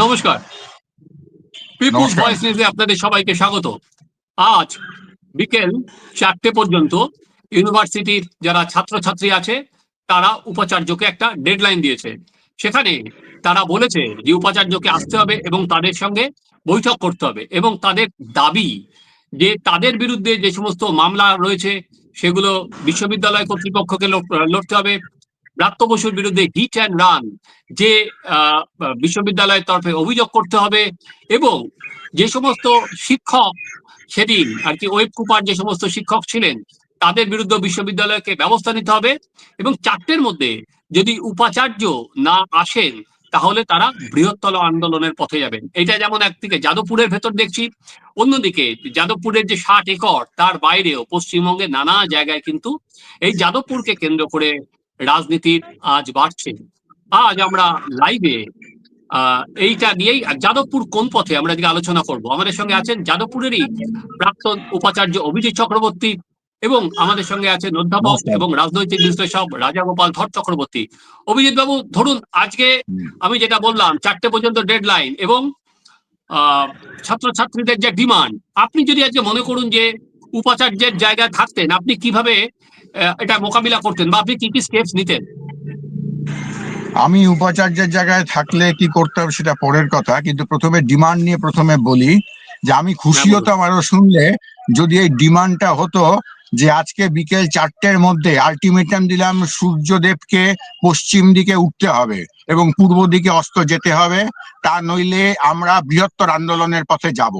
নমস্কার। People's voice নিউজে আপনাদের সবাইকে স্বাগত। আজ বিকেল চারটে পর্যন্ত ইউনিভার্সিটির যারা ছাত্রছাত্রী আছে তারা উপাচার্যকে একটা ডেডলাইন দিয়েছে। সেখানে তারা বলেছে যে উপাচার্যকে আসতে হবে এবং তাদের সঙ্গে বৈঠক করতে হবে এবং তাদের দাবি যে তাদের বিরুদ্ধে যে সমস্ত মামলা রয়েছে সেগুলো বিশ্ববিদ্যালয় কর্তৃপক্ষকে লড়তে হবে। ব্রাত্য বসুর বিরুদ্ধে হিট অ্যান্ড রান যে বিশ্ববিদ্যালয়ের তরফে অভিযোগ করতে হবে এবং যে সমস্ত শিক্ষক সেদিন আর কি ওয়েব কুপার যে সমস্ত শিক্ষক ছিলেন, তাদের বিরুদ্ধে বিশ্ববিদ্যালয়কে ব্যবস্থা নিতে হবে এবং চারটের মধ্যে যদি উপাচার্য না আসেন, তাহলে তারা বৃহত্তর আন্দোলনের পথে যাবেন। এটা যেমন একদিকে যাদবপুরের ভেতর দেখছি, অন্যদিকে যাদবপুরের যে ষাট একর, তার বাইরেও পশ্চিমবঙ্গে নানা জায়গায় কিন্তু এই যাদবপুরকে কেন্দ্র করে রাজনীতির আজ বাড়ছে। আজ আমরা লাইভে এইটা নিয়েই যাদবপুর কোন পথে আমরা আজকে আলোচনা করব? আমাদের সঙ্গে আছেন যাদবপুরেরই প্রাক্তন উপাচার্য অভিজিৎ চক্রবর্তী এবং আমাদের সঙ্গে আছেন অধ্যাপক এবং রাজনৈতিক বিশ্লেষক রাজা গোপাল ধর চক্রবর্তী। অভিজিৎ বাবু ধরুন আজকে আমি যেটা বললাম চারটে পর্যন্ত ডেড লাইন এবং আহ, ছাত্রছাত্রীদের যে ডিমান্ড আপনি যদি আজকে মনে করুন যে উপাচার্যের জায়গায় থাকতেন আপনি কীভাবে এটা মোকাবিলা করতেন বা আপনি কি কি স্টেপস নিতেন? আমি উপাচার্যের জায়গায় থাকলে কি করতে হবে সেটা পরের কথা কিন্তু প্রথমে ডিমান্ড নিয়ে প্রথমে বলি যে আমি খুশি হ্যাঁ, হতাম আরও শুনলে যদি এই ডিমান্ডটা হতো যে আজকে বিকেল চারটের মধ্যে আলটিমেটাম দিলাম সূর্যদেবকে পশ্চিম দিকে উঠতে হবে এবং পূর্ব দিকে অস্ত যেতে হবে তা নইলে আমরা বৃহত্তর আন্দোলনের পথে যাব।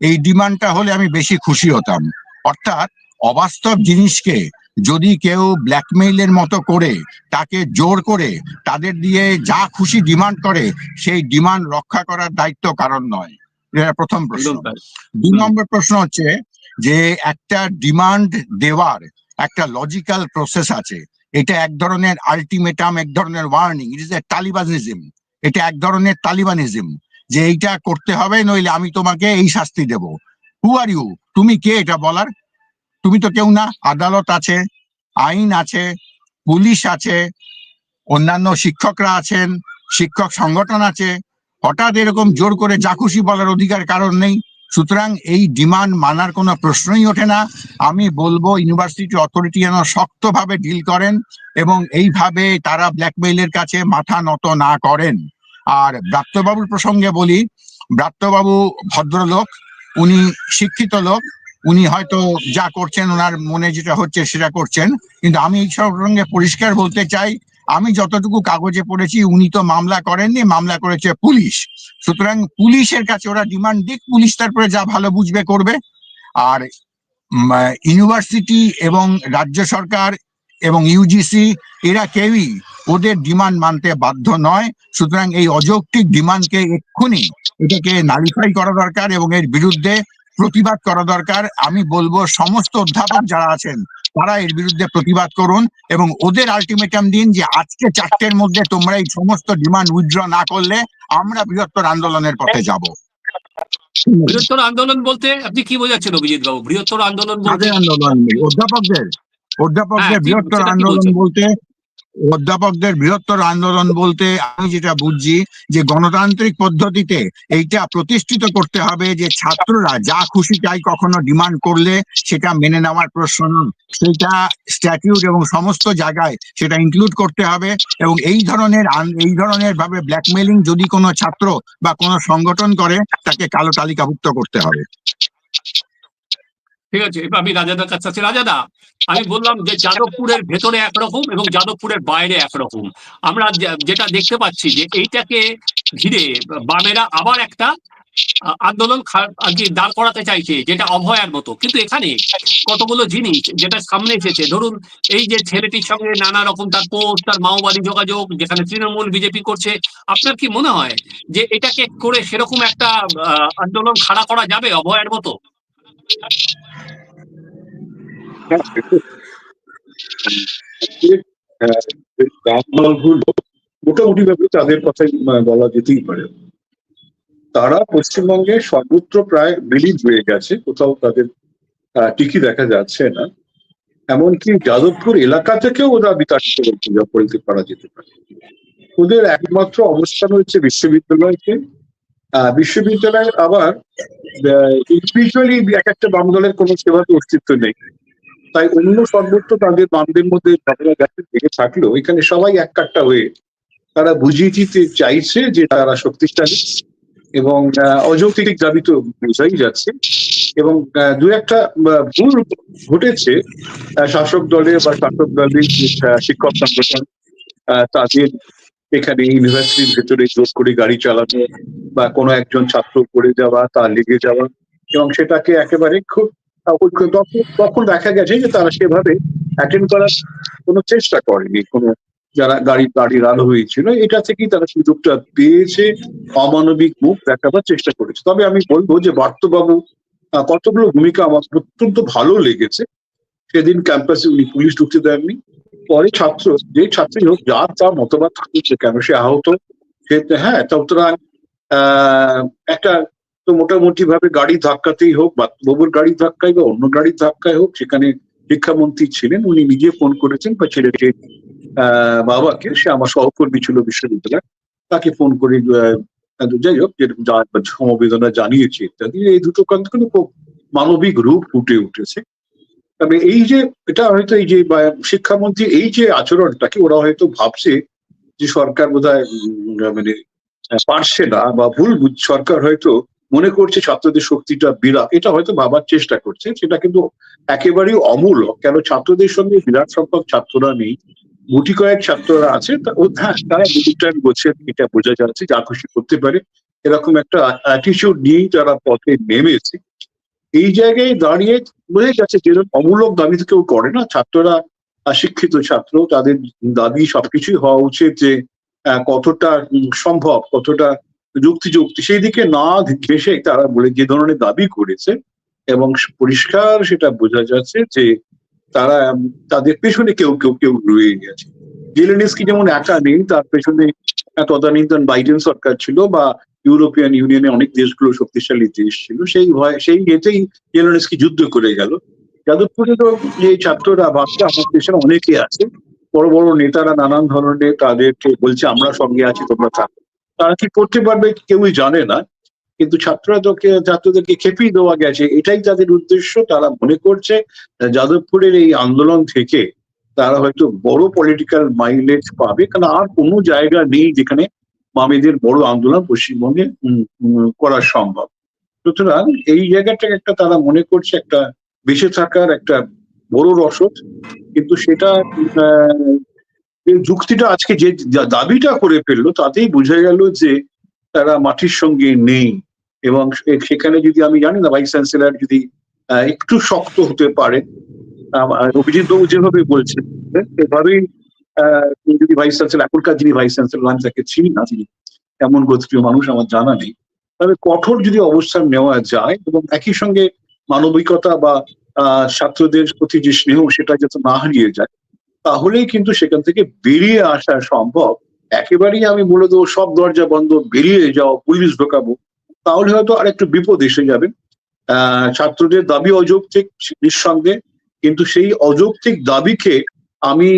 এই ডিমান্ডটা হলে আমি বেশি খুশি হতাম। অর্থাৎ অবাস্তব জিনিসকে যদি কেউ ব্ল্যাকমেইলের মতো করে তাকে জোর করে তাদের দিয়ে যা খুশি ডিমান্ড করে সেই ডিমান্ড রক্ষা করার দায়িত্ব কারণ নয়। প্রথম প্রশ্ন। দুই নম্বর প্রশ্ন হচ্ছে যে একটা ডিমান্ড দেওয়ার একটা লজিক্যাল প্রসেস আছে। এটা এক ধরনের আলটিমেটাম এক ধরনের ওয়ার্নিং ইট ইজ এ তালিবানিজম এটা এক ধরনের তালিবানিজম যে এইটা করতে হবে নইলে আমি তোমাকে এই শাস্তি দেব। হু আর ইউ তুমি কে? এটা বলার তুমি তো কেউ না, আদালত আছে, আইন আছে, পুলিশ আছে, অন্যান্য শিক্ষকরা আছেন, শিক্ষক সংগঠন আছে, হঠাৎ এরকম জোর করে খুশি বলার অধিকার কারণ নেই। সুতরাং এই ডিমান্ড মানার কোনো প্রশ্নই ওঠে না। আমি বলব, ইউনিভার্সিটি অথরিটি যেন শক্তভাবে ডিল করেন এবং এইভাবে তারা ব্ল্যাকমেইলের কাছে মাথা নত না করেন। আর ব্রাত্যবাবুর প্রসঙ্গে বলি, ব্রাত্যবাবু ভদ্রলোক, উনি শিক্ষিত লোক উনি হয়তো যা করছেন, ওনার মনে যেটা হচ্ছে সেটা করছেন। কিন্তু আমি এই সঙ্গে পরিষ্কার বলতে চাই, আমি যতটুকু কাগজে পড়েছি, উনি তো মামলা করেননি, মামলা করেছে পুলিশ। সুতরাং পুলিশের কাছে ওরা ডিমান্ড দিক, পুলিশ তারপরে যা ভালো বুঝবে করবে। আর ইউনিভার্সিটি এবং রাজ্য সরকার এবং ইউজিসি, এরা কেউই ওদের ডিমান্ড মানতে বাধ্য নয়। সুতরাং এই অযৌক্তিক ডিমান্ডকে এক্ষুনি এটাকে নালিফাই করা দরকার এবং এর বিরুদ্ধে প্রতিবাদ করা দরকার। আমি বলব সমস্ত অধ্যাপক যারা আছেন তারা এর বিরুদ্ধে প্রতিবাদ করুন এবং ওদের আলটিমেটাম দিন যে আজকে চারটের মধ্যে তোমরা এই সমস্ত ডিমান্ড উইথড্র না করলে আমরা বৃহত্তর আন্দোলনের পথে যাব। বৃহত্তর আন্দোলন বলতে আপনি কি বোঝাচ্ছেন অভিজিৎ বাবু? বৃহত্তর আন্দোলন বলতে আন্দোলন অধ্যাপকদের অধ্যাপকদের হ্যাঁ, বৃহত্তর আন্দোলন বলতে অধ্যাপকদের বৃহত্তর আন্দোলন বলতে আমি যেটা বুঝছি যে গণতান্ত্রিক পদ্ধতিতে এইটা প্রতিষ্ঠিত করতে হবে যে ছাত্ররা যা খুশি চাই কখনো ডিমান্ড করলে সেটা মেনে নেওয়ার প্রশ্ন সেটা স্ট্যাটিউট এবং সমস্ত জায়গায় সেটা ইনক্লুড করতে হবে এবং এই ধরনের এই ধরনের ভাবে ব্ল্যাকমেলিং যদি কোনো ছাত্র বা কোনো সংগঠন করে তাকে কালো তালিকাভুক্ত করতে হবে। ঠিক আছে? এবার আমি রাজাদার কাছে আছি রাজাদা, আমি বললাম যে যাদবপুরের ভেতরে একরকম এবং যাদবপুরের বাইরে একরকম। আমরা যেটা দেখতে পাচ্ছি যে এইটাকে ঘিরে বামেরা আবার একটা আন্দোলন দাঁড় করাতে চাইছে, যেটা অভয়ার মতো। কিন্তু এখানে কতগুলো জিনিস যেটা সামনে এসেছে, ধরুন এই যে ছেলেটির সঙ্গে নানা রকম তার পোস্ট, তার মাওবাদী যোগাযোগ, যেখানে তৃণমূল, বিজেপি করছে, আপনার কি মনে হয় যে এটাকে করে সেরকম একটা আন্দোলন খাড়া করা যাবে অভয়ার মতো? মোটামুটি ভাবে তাদের কথাই বলা যেতেই পারে। তারা পশ্চিমবঙ্গে সর্বত্র প্রায় বিলীন হয়ে গেছে, কোথাও তাদের টিকি দেখা যাচ্ছে না। এমনকি যাদবপুর এলাকা থেকেও ওরা বিকাশ বিতাড়িত করতে করা যেতে পারে। ওদের একমাত্র অবস্থান হচ্ছে বিশ্ববিদ্যালয়কে বিশ্ববিদ্যালয়ের আবার ইন্ডিভিজুয়ালি এক একটা বাম দলের কোনো সেভাবে অস্তিত্ব নেই। তাই অন্য সর্বত্র তাদের বামদের মধ্যে থেকে থাকলেও এখানে সবাই এক কাট্টা হয়ে তারা বুঝিয়ে দিতে চাইছে যে তারা শক্তিশালী এবং অযৌক্তিক দাবি তো বোঝাই যাচ্ছে এবং দু একটা ভুল ঘটেছে শাসক দলের বা শাসক দলের শিক্ষক সংগঠন তাদের এখানে ইউনিভার্সিটির ভেতরে জোর করে গাড়ি চালানো বা কোনো একজন ছাত্র পড়ে যাওয়া, তার লেগে যাওয়া এবং সেটাকে একেবারে খুব তখন দেখা গেছে যে তারা সেভাবে অ্যাটেন্ড করার কোনো চেষ্টা করেনি। কোনো যারা গাড়ি, গাড়ির আলো হয়েছিল, এটা থেকেই তারা সুযোগটা পেয়েছে, অমানবিক মুখ দেখাবার চেষ্টা করেছে। তবে আমি বলব যে বার্তবাবু কতগুলো ভূমিকা আমার অত্যন্ত ভালো লেগেছে। সেদিন ক্যাম্পাসে উনি পুলিশ ঢুকতে দেননি। পরে ছাত্র, যে ছাত্রী হোক, যার তার মতবাদ থাকছে কেন সে আহত? সে হ্যাঁ সুতরাং একটা তো মোটামুটি ভাবে গাড়ি ধাক্কাতেই হোক বা বাবুর গাড়ি ধাক্কায় বা অন্য গাড়ির ধাক্কায় হোক, সেখানে শিক্ষামন্ত্রী ছিলেন, উনি নিজে ফোন করেছেন, বা আহ, বাবাকে, সে আমার সহকর্মী ছিল বিশ্ববিদ্যালয় তাকে ফোন করে যাই হোক যেরকম সমবেদনা জানিয়েছে ইত্যাদি, এই দুটো কিন্তু মানবিক রূপ ফুটে উঠেছে। তবে এই যে এটা হয়তো এই যে শিক্ষামন্ত্রী এই যে আচরণটাকে ওরা হয়তো ভাবছে যে সরকার উম, মানে পারছে না বা ভুল সরকার হয়তো মনে করছে ছাত্রদের শক্তিটা বিরাট এটা হয়তো ভাবার চেষ্টা করছে সেটা কিন্তু একেবারেই অমূলক কেন ছাত্রদের সঙ্গে বিরাট সংখ্যক ছাত্ররা নেই গুটি কয়েক ছাত্ররা আছে হ্যাঁ তারা গোছের এটা বোঝা যাচ্ছে যা খুশি করতে পারে। এরকম একটা অ্যাটিচিউড নিয়েই তারা পথে নেমেছে। এই জায়গায় দাঁড়িয়ে বোঝা যাচ্ছে যে এরকম অমূলক দাবি তো কেউ করে না। ছাত্ররা শিক্ষিত ছাত্র, তাদের দাবি সবকিছুই হওয়া উচিত যে কতটা সম্ভব, কতটা যুক্তিযুক্তি। সেই দিকে না ঘেসে তারা বলে যে ধরনের দাবি করেছে এবং পরিষ্কার সেটা বোঝা যাচ্ছে যে তারা, তাদের পেছনে কেউ কেউ কেউ রয়ে গেছে। জেলেনিস্কি যেমন একা নেই, তার পেছনে তদানীন্তন বাইডেন সরকার ছিল বা ইউরোপিয়ান ইউনিয়নে অনেক দেশগুলো শক্তিশালী দেশ ছিল, সেই ভয়, সেই ইয়েতেই জেলেনিস্কি যুদ্ধ করে গেল। যাদবপুরে তো যে ছাত্ররা ভাবছে আমার পেছনে অনেকে আছে, বড় বড় নেতারা নানান ধরনের তাদেরকে বলছে, আমরা সঙ্গে আছি, তোমরা থাকো। তারা কি করতে পারবে কেউই জানে না, কিন্তু ছাত্ররা তো ছাত্রদেরকে খেপিয়ে দেওয়া গেছে, এটাই তাদের উদ্দেশ্য, তারা মনে করছে যাদবপুরের এই আন্দোলন থেকে তারা হয়তো বড় পলিটিক্যাল মাইলেজ পাবে, কারণ আর কোনো জায়গা নেই যেখানে মামিদের বড় আন্দোলন পশ্চিমবঙ্গে করা সম্ভব। সুতরাং এই জায়গাটাকে একটা তারা মনে করছে একটা বেঁচে থাকার একটা বড় রসদ। কিন্তু সেটা যুক্তিটা আজকে যে দাবিটা করে ফেলল তাতেই বোঝা গেল যে তারা মাটির সঙ্গে নেই। এবং সেখানে যদি আমি জানি না ভাইস চ্যান্সেলর যদি একটু শক্ত হতে পারে অভিজিৎ বাবু যেভাবে বলছেন এভাবেই যদি ভাইস চ্যান্সেলর এখনকার যিনি ভাইস চ্যান্সেলর আমি তাকে চিনি না তিনি এমন গোত্রীয় মানুষ আমার জানা নেই। তবে কঠোর যদি অবস্থান নেওয়া যায় এবং একই সঙ্গে মানবিকতা বা ছাত্রদের প্রতি যে স্নেহ সেটা যাতে না হারিয়ে যায়, তাহলেই কিন্তু সেখান থেকে বেরিয়ে আসা সম্ভব। একেবারেই আমি দেবো সব দরজা বন্ধ, বেরিয়ে যাও পুলিশ ঢোকাবো, তাহলে হয়তো আর একটু বিপদ এসে যাবে। ছাত্রদের দাবি অযৌক্তিক, নিঃসন্দেহে। কিন্তু সেই অযৌক্তিক দাবিকে আমি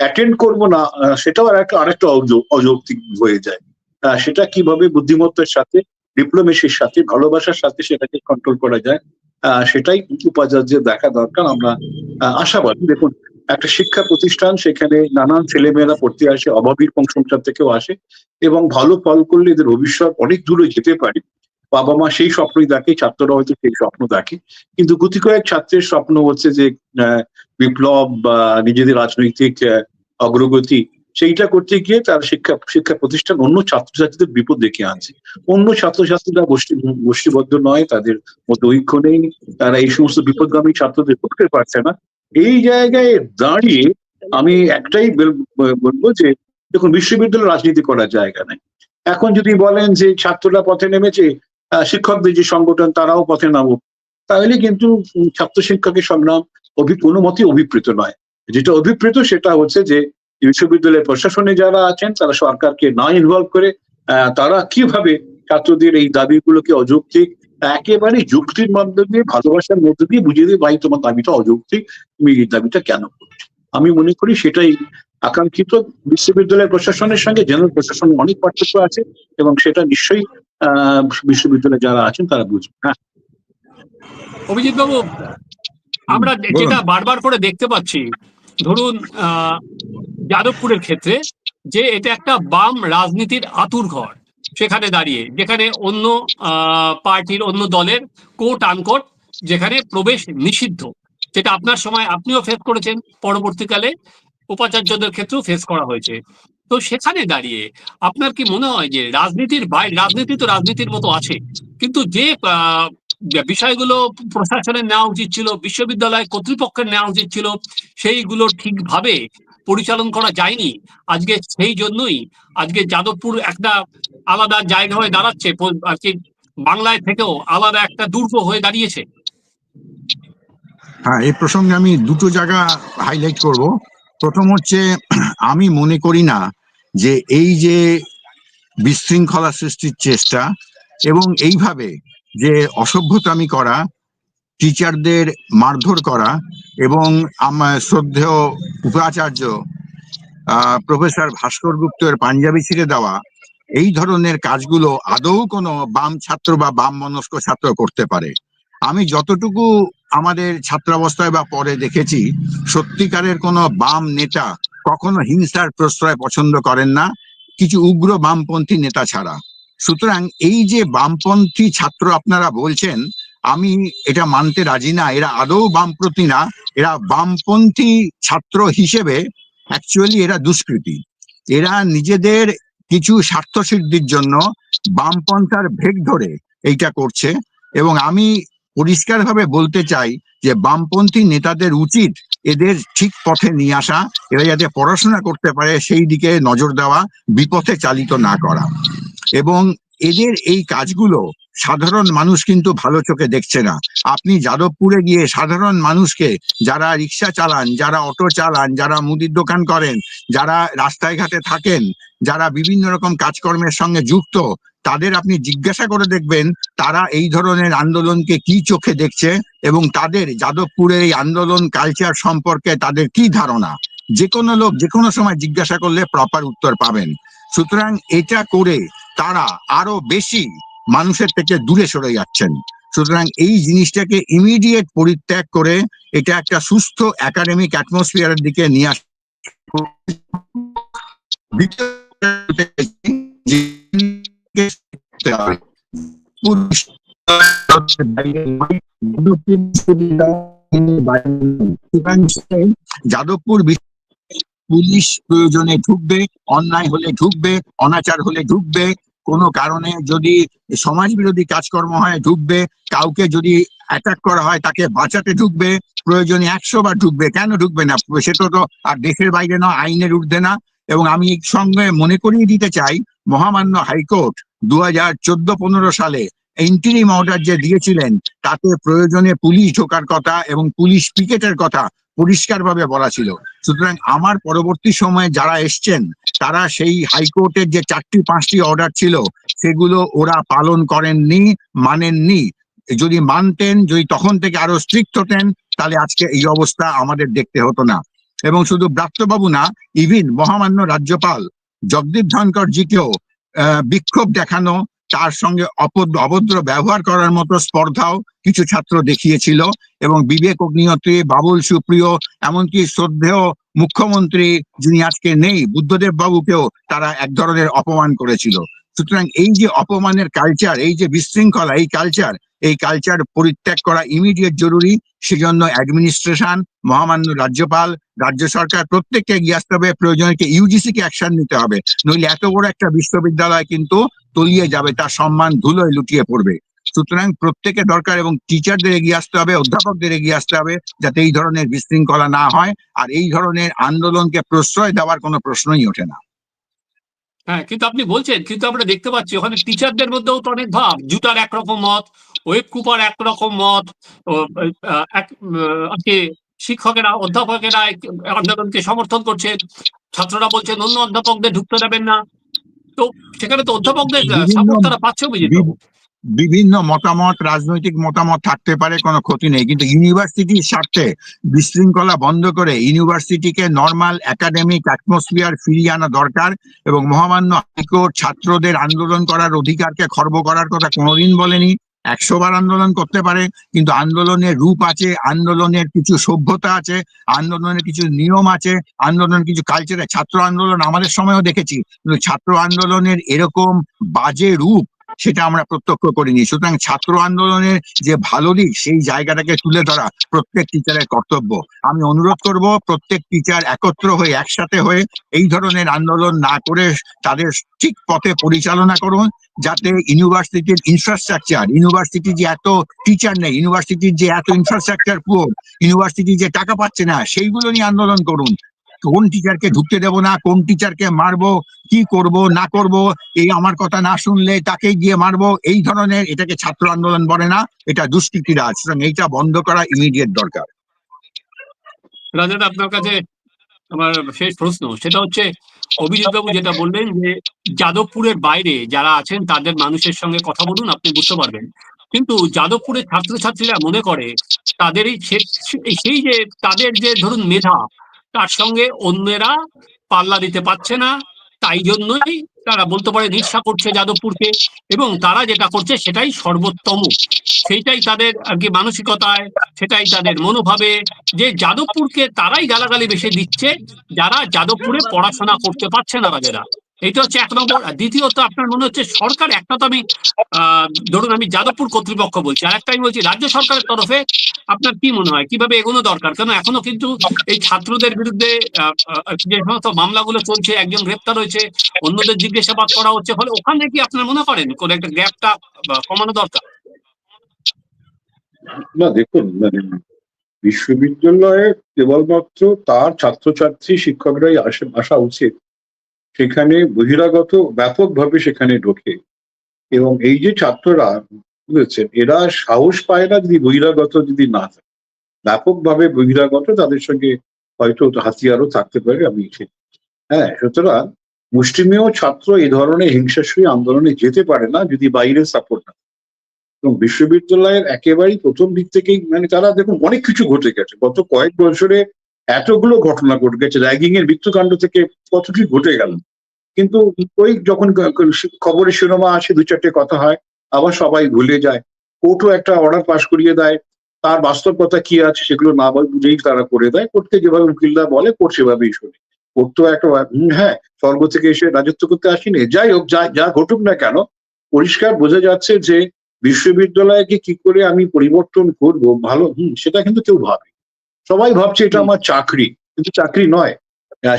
অ্যাটেন্ড করব না সেটাও আর একটা, আরেকটা অযৌক্তিক হয়ে যায়। সেটা কীভাবে বুদ্ধিমত্তার সাথে ডিপ্লোমেসির সাথে, ভালোবাসার সাথে সেটাকে কন্ট্রোল করা যায় সেটাই উপাচার্যের দেখা দরকার, আমরা আশাবাদী। দেখুন, একটা শিক্ষা প্রতিষ্ঠান, সেখানে নানান ছেলেমেয়েরা পড়তে আসে, অভাবীর সংসার থেকেও আসে, এবং ভালো ফল করলে এদের ভবিষ্যৎ অনেক দূরে যেতে পারে। বাবা মা সেই স্বপ্নই দেখে, ছাত্ররা হয়তো সেই স্বপ্ন দেখে। কিন্তু গুটি কয়েক ছাত্রের স্বপ্ন হচ্ছে যে বিপ্লব বা নিজেদের রাজনৈতিক অগ্রগতি, সেইটা করতে গিয়ে তার শিক্ষা শিক্ষা প্রতিষ্ঠান অন্য ছাত্রছাত্রীদের বিপদ দেখে আনছে। অন্য ছাত্রছাত্রীরা গোষ্ঠী, গোষ্ঠীবদ্ধ নয়, তাদের মধ্যে ঐক্য নেই, তারা এই সমস্ত বিপদগামী ছাত্রদের করতে পারছে না। এই জায়গায় দাঁড়িয়ে আমি একটাই বলব যে, দেখুন, বিশ্ববিদ্যালয় রাজনীতি করার জায়গা নেই। এখন যদি বলেন যে ছাত্ররা পথে নেমেছে শিক্ষকদের যে সংগঠন, তারাও পথে নামুক। তাহলে কিন্তু ছাত্র শিক্ষকের সংগ্রাম কোনো মতেই অভিপ্রেত নয়। যেটা অভিপ্রেত সেটা হচ্ছে যে, বিশ্ববিদ্যালয়ের প্রশাসনে যারা আছেন, তারা সরকারকে না ইনভলভ করে তারা কীভাবে ছাত্রদের এই দাবিগুলোকে অযৌক্তিক, একেবারে যুক্তির মাধ্যমে, ভালোবাসার মধ্যে দিয়ে বুঝিয়ে দিয়ে ভাই, তোমার দাবিটা অযৌক্তিক, তুমি এই দাবিটা কেন করছ? আমি মনে করি সেটাই আকাঙ্ক্ষিত। বিশ্ববিদ্যালয় প্রশাসনের সঙ্গে, জেনারেল প্রশাসনের অনেক পার্থক্য আছে এবং সেটা নিশ্চয়ই বিশ্ববিদ্যালয়ে যারা আছেন তারা বুঝবেন। হ্যাঁ। অভিজিৎ বাবু আমরা যেটা বারবার করে দেখতে পাচ্ছি ধরুন আহ, যাদবপুরের ক্ষেত্রে যে এটা একটা বাম রাজনীতির আতুর ঘর সেখানে দাঁড়িয়ে যেখানে অন্য আহ, পার্টির অন্য দলের কোট আনকোট যেখানে প্রবেশ নিষিদ্ধ। যেটা আপনার সময় আপনিও ফেস করেছেন পরবর্তীকালে উপাচার্যদের ক্ষেত্রেও ফেস করা হয়েছে। তো সেখানে দাঁড়িয়ে আপনার কি মনে হয় যে রাজনীতির বাইরে, রাজনীতি তো রাজনীতির মতো আছে, কিন্তু যে বিষয়গুলো প্রশাসনের নেওয়া উচিত ছিল, বিশ্ববিদ্যালয় কর্তৃপক্ষের নেওয়া উচিত ছিল, সেইগুলো ঠিকভাবে পরিচালন করা যায়নি। আজকে সেই জন্যই আজকে যাদবপুর একটা আলাদা জায়গা হয়ে দাঁড়াচ্ছে আর কি বাংলায় থেকেও আলাদা একটা দুর্গ হয়ে দাঁড়িয়েছে। হ্যাঁ এই প্রসঙ্গে আমি দুটো জায়গা হাইলাইট করব। প্রথম হচ্ছে, আমি মনে করি না যে এই যে বিশৃঙ্খলা সৃষ্টির চেষ্টা এবং এইভাবে যে অসভ্যতামি করা টিচারদের মারধর করা এবং আমার শ্রদ্ধেয় উপাচার্য প্রফেসর ভাস্কর গুপ্তের পাঞ্জাবি ছিঁড়ে দেওয়া, এই ধরনের কাজগুলো আদৌ কোনো বাম ছাত্র বা বাম মনস্ক ছাত্র করতে পারে। আমি যতটুকু আমাদের ছাত্রাবস্থায় বা পরে দেখেছি, সত্যিকারের কোনো বাম নেতা কখনো হিংসার প্রশ্রয় পছন্দ করেন না, কিছু উগ্র বামপন্থী নেতা ছাড়া। সুতরাং এই যে বামপন্থী ছাত্র আপনারা বলছেন, আমি এটা মানতে রাজি না, এরা আদৌ বামপ্রতি না, এরা বামপন্থী ছাত্র হিসেবে অ্যাকচুয়ালি এরা দুষ্কৃতী। এরা নিজেদের কিছু স্বার্থ সিদ্ধির জন্য বামপন্থার ভেগ ধরে এইটা করছে এবং আমি পরিষ্কারভাবে বলতে চাই যে বামপন্থী নেতাদের উচিত এদের ঠিক পথে নিয়ে আসা, এরা যাতে পড়াশোনা করতে পারে সেই দিকে নজর দেওয়া, বিপথে চালিত না করা। এবং এদের এই কাজগুলো সাধারণ মানুষ কিন্তু ভালো চোখে দেখছে না। আপনি যাদবপুরে গিয়ে সাধারণ মানুষকে যারা রিক্সা চালান, যারা অটো চালান, যারা মুদির দোকান করেন, যারা রাস্তায় ঘাটে থাকেন, যারা বিভিন্ন রকম কাজকর্মের সঙ্গে যুক্ত তাদের আপনি জিজ্ঞাসা করে দেখবেন তারা এই ধরনের আন্দোলনকে কি চোখে দেখছে এবং তাদের যাদবপুরের এই আন্দোলন কালচার সম্পর্কে তাদের কি ধারণা? যে কোনো লোক যে কোনো সময় জিজ্ঞাসা করলে প্রপার উত্তর পাবেন। সুতরাং এটা করে তারা আরও বেশি মানুষের থেকে দূরে সরে যাচ্ছেন। সুতরাং এই জিনিসটাকে ইমিডিয়েট পরিত্যাগ করে এটা একটা সুস্থ একাডেমিক অ্যাটমসফিয়ারের দিকে নিয়ে আস যাদবপুর পুলিশ প্রয়োজনে ঢুকবে, অন্যায় হলে ঢুকবে, অনাচার হলে ঢুকবে, কোনো কারণে যদি সমাজ বিরোধী কাজকর্ম হয় ঢুকবে, কাউকে যদি অ্যাটাক করা হয় তাকে বাঁচাতে ঢুকবে, প্রয়োজনে একশো বার ঢুকবে, কেন ঢুকবে না? সেটা তো আর দেশের বাইরে না আইনের ঊর্ধ্বে না। এবং আমি সঙ্গে মনে করিয়ে দিতে চাই, মহামান্য হাইকোর্ট দু হাজার চোদ্দ পনেরো সালে ইন্টারিম অর্ডার যে দিয়েছিলেন, তাতে প্রয়োজনে পুলিশ ঢোকার কথা এবং পুলিশ পিকেটের কথা পরিষ্কারভাবে বলা ছিল। সুতরাং আমার পরবর্তী সময়ে যারা এসছেন, তারা সেই হাইকোর্টের যে চারটি পাঁচটি অর্ডার ছিল, সেগুলো ওরা পালন করেননি, মানেননি। যদি মানতেন, যদি তখন থেকে আরও স্ট্রিক্ট হতেন, তাহলে আজকে এই অবস্থা আমাদের দেখতে হতো না। এবং শুধু ব্রাত্যবাবু না ইভিন মহামান্য রাজ্যপাল জগদীপ ধনকর জিকেও বিক্ষোভ দেখানো, তার সঙ্গে অপদ্র অভদ্র ব্যবহার করার মতো স্পর্ধাও কিছু ছাত্র দেখিয়েছিল এবং বিবেক অগ্নিহত্রী, বাবুল সুপ্রিয়, এমনকি শ্রদ্ধেয় মুখ্যমন্ত্রী যিনি আজকে নেই, বুদ্ধদেব বাবুকেও তারা এক ধরনের অপমান করেছিল। সুতরাং এই যে অপমানের কালচার এই যে বিশৃঙ্খলা, এই কালচার এই কালচার পরিত্যাগ করা ইমিডিয়েট জরুরি। সেজন্য অ্যাডমিনিস্ট্রেশন মহামান্য রাজ্যপাল, রাজ্য সরকার প্রত্যেককে এগিয়ে আসতে হবে। প্রয়োজনে ইউজিসি কে অ্যাকশন নিতে হবে। নইলে এত বড় একটা বিশ্ববিদ্যালয় কিন্তু তলিয়ে যাবে, তার সম্মান ধুলোয় লুটিয়ে পড়বে। সুতরাং প্রত্যেকে দরকার এবং টিচারদের এগিয়ে আসতে হবে, অধ্যাপকদের এগিয়ে আসতে হবে, যাতে এই ধরনের বিশৃঙ্খলা না হয়। আর এই ধরনের আন্দোলনকে প্রশ্রয় দেওয়ার কোনো প্রশ্নই ওঠে না। হ্যাঁ কিন্তু আপনি বলছেন কিন্তু আমরা দেখতে পাচ্ছি ওখানে টিচারদের মধ্যেও তো অনেক ভাব জুতার একরকম মত ওয়েব কুপার একরকম মত শিক্ষকেরা অধ্যাপকেরা আন্দোলনকে সমর্থন করছেন ছাত্ররা বলছেন অন্য অধ্যাপকদের ঢুকতে দেবেন না তো সেখানে তো অধ্যাপকদের সাপোর্ট তারা পাচ্ছে অভিজিৎ বাবু। বিভিন্ন মতামত, রাজনৈতিক মতামত থাকতে পারে, কোনো ক্ষতি নেই। কিন্তু ইউনিভার্সিটির স্বার্থে বিশৃঙ্খলা বন্ধ করে ইউনিভার্সিটিকে নর্মাল একাডেমিক অ্যাটমসফিয়ার ফিরিয়ে আনা দরকার এবং মহামান্য হাইকোর্ট ছাত্রদের আন্দোলন করার অধিকারকে খর্ব করার কথা কোনোদিন বলেনি। একশো বার আন্দোলন করতে পারে, কিন্তু আন্দোলনের রূপ আছে, আন্দোলনের কিছু সভ্যতা আছে, আন্দোলনের কিছু নিয়ম আছে, আন্দোলনের কিছু কালচারে ছাত্র আন্দোলন আমাদের সময়ও দেখেছি। কিন্তু ছাত্র আন্দোলনের এরকম বাজে রূপ সেটা আমরা প্রত্যক্ষ করিনি। সুতরাং ছাত্র আন্দোলনের যে ভালো দিক, সেই জায়গাটাকে তুলে ধরা প্রত্যেক টিচারের কর্তব্য। আমি অনুরোধ করব, প্রত্যেক টিচার একত্র হয়ে, একসাথে হয়ে এই ধরনের আন্দোলন না করে তাদের ঠিক পথে পরিচালনা করুন, যাতে ইউনিভার্সিটির ইনফ্রাস্ট্রাকচার ইউনিভার্সিটি যে এত টিচার নেই, ইউনিভার্সিটির যে এত ইনফ্রাস্ট্রাকচার পুরো ইউনিভার্সিটি যে টাকা পাচ্ছে না, সেইগুলো নিয়ে আন্দোলন করুন। কোন টিচারকে ঢুকতে দেবো না, কোন টিচারকে মারবো, কি করব, না করব, এই আমার কথা না শুনলে তাকে গিয়ে মারবো, এই ধরনের এটাকে ছাত্র আন্দোলন বলে না, এটা দুষ্কৃতিরাজ সুতরাং এইটা বন্ধ করা ইমিডিয়েট দরকার। রাজা আপনার কাছে আমার শেষ প্রশ্ন, সেটা হচ্ছে অভিজিৎ বাবু যেটা বললেন যে যাদবপুরের বাইরে যারা আছেন তাদের মানুষের সঙ্গে কথা বলুন, আপনি বুঝতে পারবেন। কিন্তু যাদবপুরের ছাত্রছাত্রীরা মনে করে তাদের এই সেই যে তাদের যে ধরুন মেধা তার সঙ্গে অন্যেরা পাল্লা দিতে পারছে না। তাই জন্যই তারা বলতে পারে ঈর্ষা করছে যাদবপুরকে এবং তারা যেটা করছে সেটাই সর্বোত্তম। সেইটাই তাদের আর কি মানসিকতায়, সেটাই তাদের মনোভাবে যে যাদবপুরকে তারাই গালাগালি বেশি দিচ্ছে, যারা যাদবপুরে পড়াশোনা করতে পারছে না রাজেরা। এটা হচ্ছে এক নম্বর। আর দ্বিতীয়ত আপনার মনে হচ্ছে সরকার, একটা তো আমি ধরুন আমি যাদবপুর কর্তৃপক্ষ বলছি আর একটা আমি বলছি রাজ্য সরকারের তরফে আপনার কি মনে হয়? কীভাবে এগোনো দরকার? কেন এখনও কিন্তু এই ছাত্রদের বিরুদ্ধে যে সমস্ত মামলাগুলো চলছে, একজন গ্রেপ্তার হয়েছে, অন্যদের জিজ্ঞাসাবাদ করা হচ্ছে, ফলে ওখানে কি আপনার মনে করেন কোন একটা গ্যাপটা কমানো দরকার? না, দেখুন মানে বিশ্ববিদ্যালয়ে কেবলমাত্র তার ছাত্রছাত্রী, শিক্ষকরাই আসা উচিত। সেখানে বহিরাগত ব্যাপকভাবে সেখানে ঢোকে। এবং এই যে ছাত্ররা বুঝেছেন, এরা সাহস পায় না যদি বহিরাগত যদি না থাকে। ব্যাপকভাবে বহিরাগত তাদের সঙ্গে হয়তো হাতিয়ারও থাকতে পারে, আমি হ্যাঁ সুতরাং মুষ্টিমেয় ছাত্র এই ধরনের হিংসাশ্রী আন্দোলনে যেতে পারে না যদি বাইরে সাপোর্ট না এবং বিশ্ববিদ্যালয়ের একেবারেই প্রথম দিক থেকেই মানে তারা দেখুন অনেক কিছু ঘটে গেছে। গত কয়েক বছরে এতগুলো ঘটনা ঘটে গেছে র্যাগিং এর মৃত্যুকাণ্ড থেকে কত কি ঘটে গেল? কিন্তু ওই যখন খবরের শিরোমা আসে দু চারটে কথা হয়, আবার সবাই ভুলে যায়। কোর্টও একটা অর্ডার পাশ করিয়ে দেয়, তার বাস্তবতা কি আছে সেগুলো না বুঝেই তারা করে দেয়। কোর্টকে যেভাবে উকিলরা বলে, কোর্ট সেভাবেই শুনে। কোর্ট তো একটা হ্যাঁ স্বর্গ থেকে এসে রাজত্ব করতে আসেনি। যাই হোক, যা যা ঘটুক না কেন, পরিষ্কার বোঝা যাচ্ছে যে বিশ্ববিদ্যালয়কে কি করে আমি পরিবর্তন করব, ভালো, হুম, সেটা কিন্তু কেউ ভাবে সবাই ভাবছে এটা আমার চাকরি কিন্তু চাকরি নয়।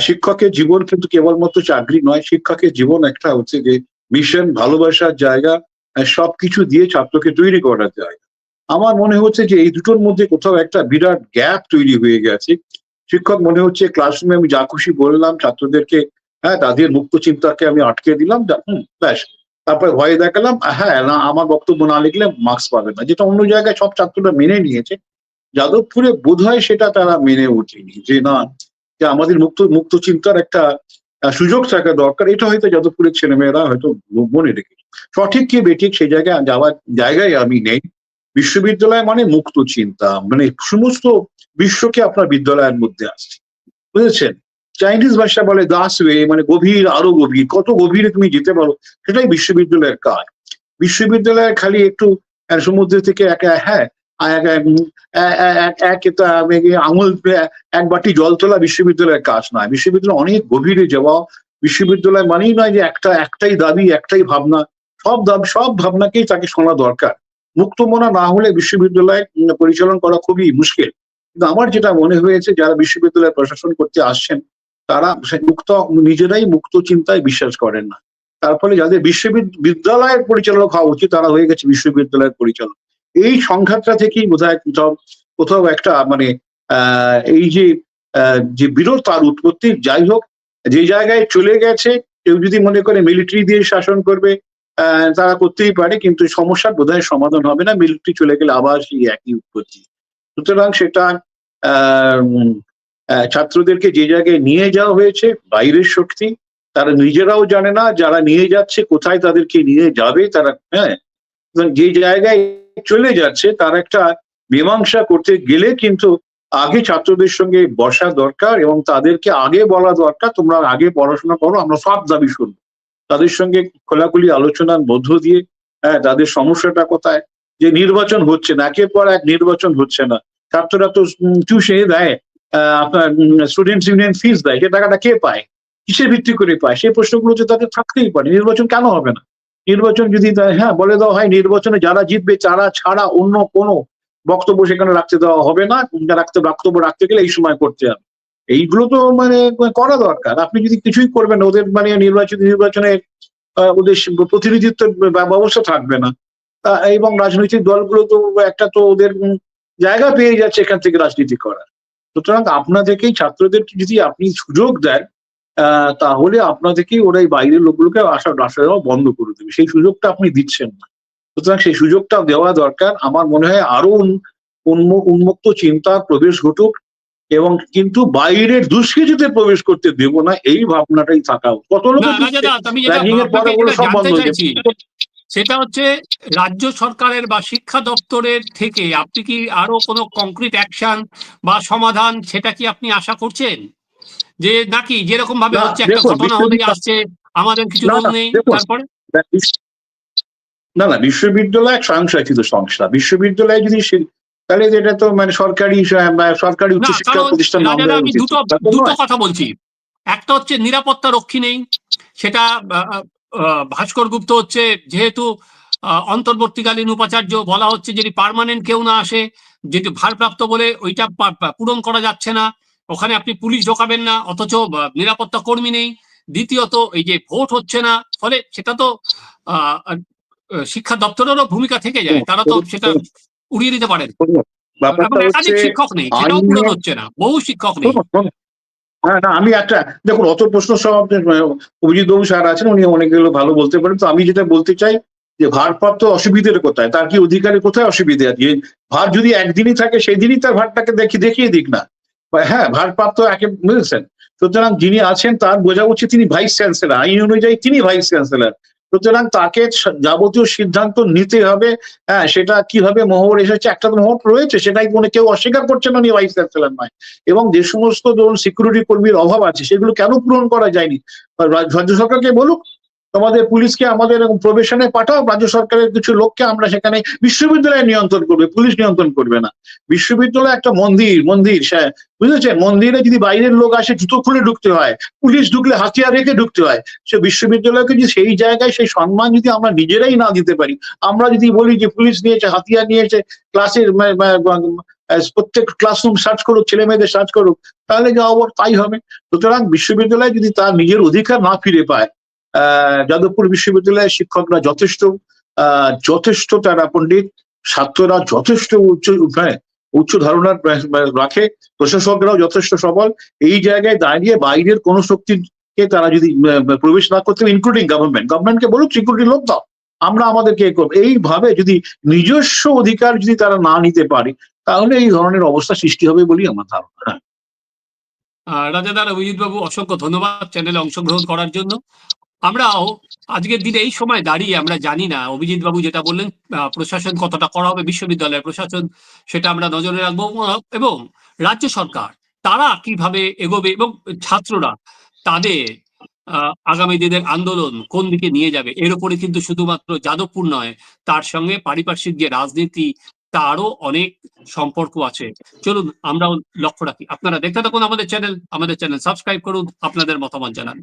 শিক্ষকের জীবন কিন্তু কেবলমাত্র চাকরি নয় শিক্ষকের জীবন একটা হচ্ছে যে মিশন ভালোবাসার জায়গা আহ, সবকিছু দিয়ে ছাত্রকে তৈরি করার জায়গা। আমার মনে হচ্ছে যে এই দুটোর মধ্যে কোথাও একটা বিরাট গ্যাপ তৈরি হয়ে গেছে। শিক্ষক মনে হচ্ছে ক্লাসরুমে আমি যা খুশি বললাম ছাত্রদেরকে হ্যাঁ তাদের মুক্ত চিন্তাকে আমি আটকে দিলাম হুম, ব্যাস। তারপরে ভয়ে দেখালাম হ্যাঁ না আমার বক্তব্য না লিখলে মার্কস পাবে না যেটা অন্য জায়গায় সব ছাত্ররা মেনে নিয়েছে। যাদবপুরে বোধহয় সেটা তারা মেনে ওঠেনি। যে না, যে আমাদের মুক্ত মুক্ত চিন্তার একটা সুযোগ থাকা দরকার। এটা হয়তো যাদবপুরের ছেলেমেয়েরা হয়তো মনে রেখেছে। সঠিক কি বেঠিক সেই জায়গায় যাওয়ার জায়গায় আমি নেই। বিশ্ববিদ্যালয় মানে মুক্ত চিন্তা। মানে সমস্ত বিশ্বকে আপনার বিদ্যালয়ের মধ্যে আসছে। বুঝেছেন? চাইনিজ ভাষা বলে দাস ওয়ে মানে গভীর, আরও গভীর। কত গভীরে তুমি যেতে পারো, সেটাই বিশ্ববিদ্যালয়ের কাজ। বিশ্ববিদ্যালয়ে খালি একটু সমুদ্র থেকে একা হ্যাঁ আঙুল এক বাটি জল তোলা বিশ্ববিদ্যালয়ের কাজ নয়। বিশ্ববিদ্যালয় অনেক গভীরে যাওয়া, বিশ্ববিদ্যালয় মানেই নয় যে একটা, একটাই দাবি, একটাই ভাবনা। সব দাবি, সব ভাবনাকেই তাকে শোনা দরকার। মুক্ত মুক্তমনা না হলে বিশ্ববিদ্যালয় পরিচালনা করা খুবই মুশকিল। কিন্তু আমার যেটা মনে হয়েছে, যারা বিশ্ববিদ্যালয় প্রশাসন করতে আসছেন, তারা মুক্ত, নিজেরাই মুক্ত চিন্তায় বিশ্বাস করেন না। তার ফলে যাদের বিশ্ববিদ্যালয়ের পরিচালক হওয়া উচিত, তারা হয়ে গেছে বিশ্ববিদ্যালয়ের পরিচালক। এই সংঘাতটা থেকেই বোধ হয় কোথাও কোথাও একটা মানে এই যে যে বিরোধ তার উৎপত্তি, যাই হোক, যে জায়গায় চলে গেছে, কেউ যদি মনে করে মিলিটারি দিয়ে শাসন করবে তারা করতেই পারে, কিন্তু সমস্যার বোধহয় সমাধান হবে না মিলিটারি চলে গেলে আবার সেই একই উৎপত্তি। সুতরাং সেটা ছাত্রদেরকে যে জায়গায় নিয়ে যাওয়া হয়েছে, বাইরের শক্তি, তারা নিজেরাও জানে না, যারা নিয়ে যাচ্ছে, কোথায় তাদেরকে নিয়ে যাবে, তারা হ্যাঁ যে জায়গায় চলে যাচ্ছে, তার একটা মীমাংসা করতে গেলে কিন্তু আগে ছাত্রদের সঙ্গে বসা দরকার এবং তাদেরকে আগে বলা দরকার, তোমরা আগে পড়াশোনা করো, আমরা সব দাবি শুনব। তাদের সঙ্গে খোলাখুলি আলোচনার মধ্য দিয়ে হ্যাঁ তাদের সমস্যাটা কোথায়? যে নির্বাচন হচ্ছে না, একের পর এক নির্বাচন হচ্ছে না। ছাত্ররা তো টিউশনে দেয় আপনার স্টুডেন্ট ইউনিয়ন ফিস দেয়, সে টাকাটা কে পায়? কিসের ভিত্তি করে পায়? সেই প্রশ্নগুলো তো তাদের থাকতেই পারে, নির্বাচন কেন হবে না? নির্বাচন যদি হ্যাঁ বলে দেওয়া হয় নির্বাচনে যারা জিতবে, তারা ছাড়া অন্য কোনো বক্তব্য সেখানে রাখতে দেওয়া হবে না। রাখতে, বক্তব্য রাখতে গেলে এই সময় করতে হবে। এইগুলো তো মানে করা দরকার। আপনি যদি কিছুই করবেন, ওদের মানে নির্বাচন, নির্বাচনে ওদের প্রতিনিধিত্ব ব্যবস্থা থাকবে না। এবং রাজনৈতিক দলগুলো তো একটা তো ওদের জায়গা পেয়ে যাচ্ছে এখান থেকে রাজনীতি করার। সুতরাং আপনাদেরকেই ছাত্রদের যদি আপনি সুযোগ দেন আহ, তাহলে আপনাদেরকেই ওরা এই বাইরের লোকগুলোকে আসা আসা যাওয়া বন্ধ করে দেবে। সেই সুযোগটা আপনি দিচ্ছেন না। সুতরাং সেই সুযোগটা দেওয়া দরকার। আমার মনে হয় আরও উন্মু- উন্মুক্ত চিন্তা প্রবেশ ঘটুক এবং কিন্তু বাইরের দুষ্কৃতিতে প্রবেশ করতে দেব না এই ভাবনাটাই থাকা। কত লোক সেটা হচ্ছে রাজ্য সরকারের বা শিক্ষা দপ্তরের থেকে আপনি কি আরও কোনো কংক্রিট অ্যাকশন বা সমাধান সেটা কি আপনি আশা করছেন? যে নাকি যেরকম ভাবে হচ্ছে একটা ঘটনা বিশ্ববিদ্যালয়- আসছে আমাদের কিছু নেই তারপরে? না না বিশ্ববিদ্যালয় এক স্বয়ংশাসিত সংস্থা। বিশ্ববিদ্যালয় যদি তাহলে এটা তো মানে সরকারি সরকারি উচ্চশিক্ষা প্রতিষ্ঠান আমি দুটো দুটো কথা বলছি। একটা হচ্ছে নিরাপত্তা রক্ষী নেই সেটা ভাস্কর গুপ্ত হচ্ছে যেহেতু অন্তর্বর্তীকালীন উপাচার্য বলা হচ্ছে যদি পার্মানেন্ট কেউ না আসে যেটি ভারপ্রাপ্ত বলে ওইটা পূরণ করা যাচ্ছে না ওখানে আপনি পুলিশ ঢোকাবেন না অথচ নিরাপত্তা কর্মী নেই। দ্বিতীয়ত এই যে ভোট হচ্ছে না ফলে সেটা তো শিক্ষা দপ্তরেরও ভূমিকা থেকে যায়। তারা তো সেটা উড়িয়ে দিতে পারেন। একাধিক শিক্ষক নেই সেটাও পূরণ হচ্ছে না বহু শিক্ষক নেই। হ্যাঁ না আমি একটা দেখুন অত প্রশ্ন সব অভিজিৎ বাবু স্যার আছেন উনি অনেকগুলো ভালো বলতে পারেন। তো আমি যেটা বলতে চাই যে ভারপ্রাপ্ত অসুবিধের কোথায়? তার কি অধিকারে কোথায় অসুবিধে আছে? ভার যদি একদিনই থাকে সেই দিনই তার ভারটাকে দেখি দেখিয়ে দিক না। হ্যাঁ ভারপ্রাপ্ত একে বুঝেছেন সুতরাং যিনি আছেন তার বোঝা উচিত তিনি ভাইস চ্যান্সেলর। আইন অনুযায়ী তিনি ভাইস চ্যান্সেলর। সুতরাং তাকে যাবতীয় সিদ্ধান্ত নিতে হবে। হ্যাঁ সেটা কীভাবে মোহর এসেছে, একটা তো মোহর রয়েছে, সেটাই কোনো কেউ অস্বীকার করছে না ভাইস চ্যান্সেলর নয়। এবং যে সমস্ত ধরুন সিকিউরিটি কর্মীর অভাব আছে, সেগুলো কেন পূরণ করা যায়নি? রাজ্য সরকারকে বলুক তোমাদের পুলিশকে আমাদের প্রবেশনে পাঠাও, রাজ্য সরকারের কিছু লোককে আমরা সেখানে বিশ্ববিদ্যালয়ে নিয়ন্ত্রণ করবে, পুলিশ নিয়ন্ত্রণ করবে না। বিশ্ববিদ্যালয় একটা মন্দির মন্দির বুঝেছেন মন্দিরে যদি বাইরের লোক আসে, জুতো খুলে ঢুকতে হয়, পুলিশ ঢুকলে হাতিয়ার রেখে ঢুকতে হয়, সে বিশ্ববিদ্যালয়কে যদি সেই জায়গায় সেই সম্মান যদি আমরা নিজেরাই না দিতে পারি, আমরা যদি বলি যে পুলিশ নিয়েছে, হাতিয়ার নিয়েছে, ক্লাসের প্রত্যেক ক্লাসরুম সার্চ করুক ছেলে মেয়েদের সার্চ করুক, তাহলে যা তাই হবে। সুতরাং বিশ্ববিদ্যালয় যদি তার নিজের অধিকার না ফিরে পায় যাদবপুর বিশ্ববিদ্যালয়ের শিক্ষকরা যথেষ্ট যথেষ্ট তারা পণ্ডিত ছাত্ররা যথেষ্ট উচ্চ হ্যাঁ, উচ্চ ধারণা রাখে প্রশাসকরাও যথেষ্ট সবল। এই জায়গায় দাঁড়িয়ে বাইরের কোন শক্তিকে তারা যদি প্রবেশ না করতে ইনক্লুডিং গভর্নমেন্ট গভর্নমেন্টকে বলুক সিকিউরিটি লোক দাও আমরা আমাদেরকে এইভাবে যদি নিজস্ব অধিকার যদি তারা না নিতে পারে তাহলে এই ধরনের অবস্থা সৃষ্টি হবে বলেই আমার ধারণা। হ্যাঁ। রাজাদার অভিজিৎ বাবু অসংখ্য ধন্যবাদ চ্যানেলে অংশগ্রহণ করার জন্য। আমরাও আজকের দিনে এই সময় দাঁড়িয়ে আমরা জানি না। অভিজিৎ বাবু যেটা বললেন প্রশাসন কতটা করা হবে, বিশ্ববিদ্যালয়ের প্রশাসন, সেটা আমরা নজরে রাখব এবং রাজ্য সরকার, তারা কীভাবে এগোবে এবং ছাত্ররা তাদের আগামী দিনের আন্দোলন কোন দিকে নিয়ে যাবে, এর উপরে কিন্তু শুধুমাত্র যাদবপুর নয়, তার সঙ্গে পারিপার্শ্বিক যে রাজনীতি, তারও অনেক সম্পর্ক আছে। চলুন আমরাও লক্ষ্য রাখি। আপনারা দেখতে থাকুন আমাদের চ্যানেল আমাদের চ্যানেল সাবস্ক্রাইব করুন, আপনাদের মতামত জানান।